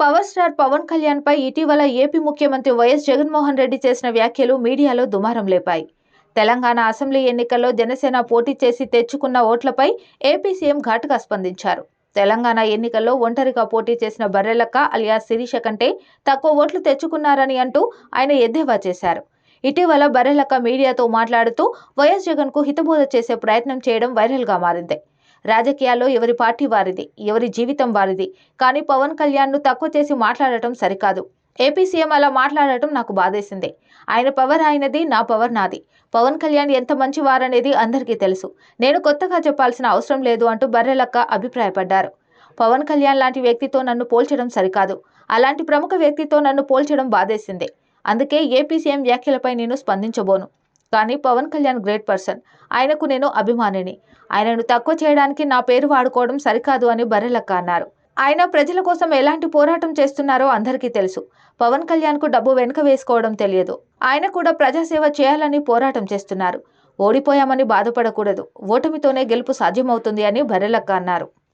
Power star Pawan Kalyan పై ఇటీవల AP ముఖ్యమంత్రి వైఎస్ జగన్మోహన్ రెడ్డి చేసిన వ్యాఖ్యలు మీడియాలో దుమారం లేపాయి. తెలంగాణ అసెంబ్లీ ఎన్నికల్లో జనసేన పోటీ చేసి తెచ్చుకున్న ఓట్లపై ఏపీ సీఎం ఘాటుగా స్పందించారు. తెలంగాణ ఎన్నికల్లో ఒంటరిగా పోటీ చేసిన బర్రెలక్క అలియా శిరీష కంటే తక్కువ ఓట్లు తెచ్చుకున్నారని అంటూ ఆయన ఎద్దేవా చేశారు. ఇటీవల బర్రెలక్క మీడియాతో మాట్లాడుతూ వైఎస్ జగన్కు హితబోధ చేసే ప్రయత్నం చేయడం వైరల్గా మారింది. రాజకీయాల్లో ఎవరి పార్టీ వారిది ఎవరి జీవితం వారిది. కానీ పవన్ కళ్యాణ్ను తక్కువ చేసి మాట్లాడటం సరికాదు. ఏపీ సీఎం అలా మాట్లాడటం నాకు బాధేసింది. ఆయన పవర్ ఆయనది నా పవర్ నాది. పవన్ కళ్యాణ్ ఎంత మంచివారనేది అందరికీ తెలుసు. నేను కొత్తగా చెప్పాల్సిన అవసరం లేదు అంటూ బర్రెలక్క అభిప్రాయపడ్డారు. పవన్ కళ్యాణ్ లాంటి వ్యక్తితో నన్ను పోల్చడం సరికాదు. అలాంటి ప్రముఖ వ్యక్తితో నన్ను పోల్చడం బాధేసింది. అందుకే ఏపీ సీఎం వ్యాఖ్యలపై నేను స్పందించబోను. కానీ పవన్ కళ్యాణ్ గ్రేట్ పర్సన్. ఆయనకు నేను అభిమానిని. ఆయనను తక్కువ చేయడానికి నా పేరు వాడుకోవడం సరికాదు అని బర్రెలక్క అన్నారు. ఆయన ప్రజల కోసం ఎలాంటి పోరాటం చేస్తున్నారో అందరికీ తెలుసు. పవన్ కళ్యాణ్కు డబ్బు వెనుక వేసుకోవడం తెలియదు. ఆయన కూడా ప్రజాసేవ చేయాలని పోరాటం చేస్తున్నారు. ఓడిపోయామని బాధపడకూడదు. ఓటమితోనే గెలుపు సాధ్యమవుతుంది అని బర్రెలక్క అన్నారు.